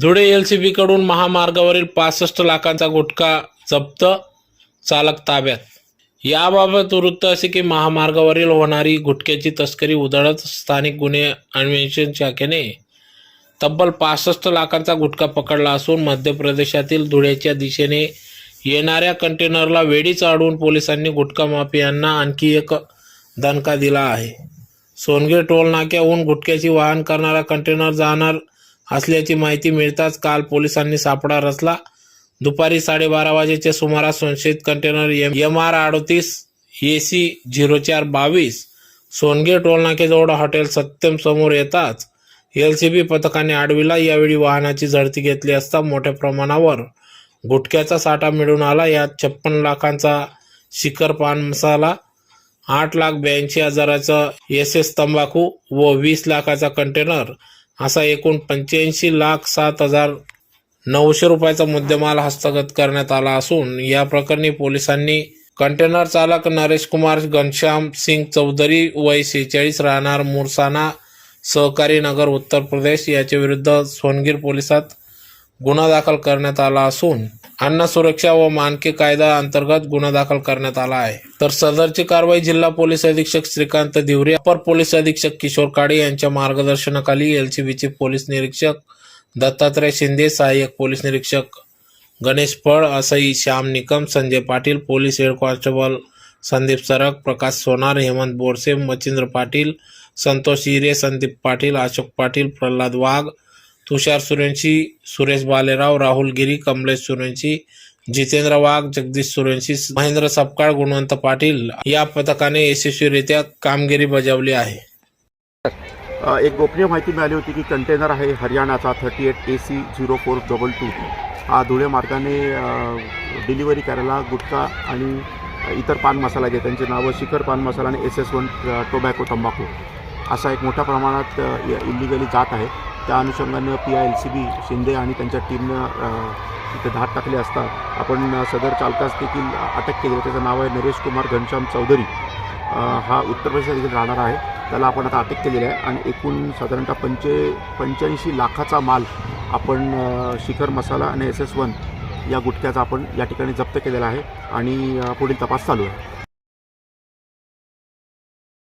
Dhule L C बीकडून महामार्गावरील पासष्ट लाखांचा गुटखा जप्त चालक ताब्यात. याबाबत वृत्त असे की महामार्गावरील होणारी गुटख्याची तस्करी उधळत स्थानिक गुन्हे अन्वेषण शाखेने तब्बल पासष्ट लाखांचा गुटखा पकडला असून मध्य प्रदेशातील धुळ्याच्या दिशेने येणाऱ्या कंटेनरला वेळीच अडवून पोलिसांनी गुटखा माफियांना आणखी एक दणका दिला आहे. सोनगे टोल नाक्याहून गुटख्याची वाहन करणारा कंटेनर जाणार असल्याची माहिती मिळताच काल पोलिसांनी सापळा रचला. दुपारी साडेबारा वाजेच्या सुमारास संशयित कंटेनर एम एम आर अडतीस ए सी झिरो चार बावीस सोनगे टोलनाकेजवळ हॉटेल सत्यम समोर येताच एल सी बी पथकाने आडवीला. यावेळी वाहनाची झडती घेतली असता मोठ्या प्रमाणावर गुटख्याचा साठा मिळून आला. यात छप्पन लाखांचा शिखर पान मसाला आठ लाख ब्याऐंशी हजाराचा एस एस तंबाखू व वीस लाखाचा कंटेनर असा एकूण पंच्याऐंशी लाख सात हजार नऊशे रुपयाचा मुद्देमाल हस्तगत करण्यात आला असून या प्रकरणी पोलिसांनी कंटेनर चालक नरेश कुमार घनश्याम सिंग चौधरी वय सेहेचाळीस राहणार मुरसाना सहकारी नगर उत्तर प्रदेश याच्या विरुद्ध सोनगीर पोलिसात गुन्हा दाखल करण्यात आला असून अन्न सुरक्षा व मानके कायदा अंतर्गत गुन्हा दाखल करण्यात आला आहे. तर सदरची कारवाई जिल्हा पोलीस अधीक्षक श्रीकांत दिवरे अपर पोलीस अधीक्षक किशोर काळे यांच्या मार्गदर्शनाखाली एलसीबीचे पोलीस निरीक्षक दत्तात्रय शिंदे सहाय्यक पोलीस निरीक्षक Ganesh Phal असई Shyam Nikam Sanjay Patil police head constable Sandeep Sarak Prakash Sonar Hemant Borse Machhindra Patil Santosh हिरे संदीप पाटील अशोक पाटील प्रल्हाद वाघ तुषार सुरेंशी सुरेश बालेराव राहुल गिरी कमलेश सुरेंशी जितेंद्र वाघ जगदीश सुरेंशी महेंद्र सपकाळ गुणवंत पाटील या पथकाने यशस्वीरित्या कामगिरी बजावली आहे. एक गोपनीय माहिती मिळाली होती की कंटेनर आहे हरियाणाचा thirty eight A C zero four double two. हा धुळे मार्गाने डिलिव्हरी करायला गुटखा आणि इतर पान मसाला घे त्यांचे नावं शिखर पान मसाला आणि एस एस वन टोबॅको तंबाखू. असा एक मोठ्या प्रमाणात इलिगली जात आहे. त्या अनुषंगानं P I L C B Shinde आणि त्यांच्या टीमनं तिथे धाक टाकले असता आपण सदर चालकास देखील अटक केली. त्याचं नाव आहे नरेश कुमार घनश्याम चौधरी. हा उत्तर प्रदेशात देखील राहणार आहे. त्याला आपण आता अटक केलेली आहे आणि एकूण साधारणतः पंचे पंच्याऐंशी लाखाचा माल आपण शिखर मसाला आणि एस एस वन या गुटख्याचा आपण या ठिकाणी जप्त केलेला आहे आणि पुढील तपास चालू आहे.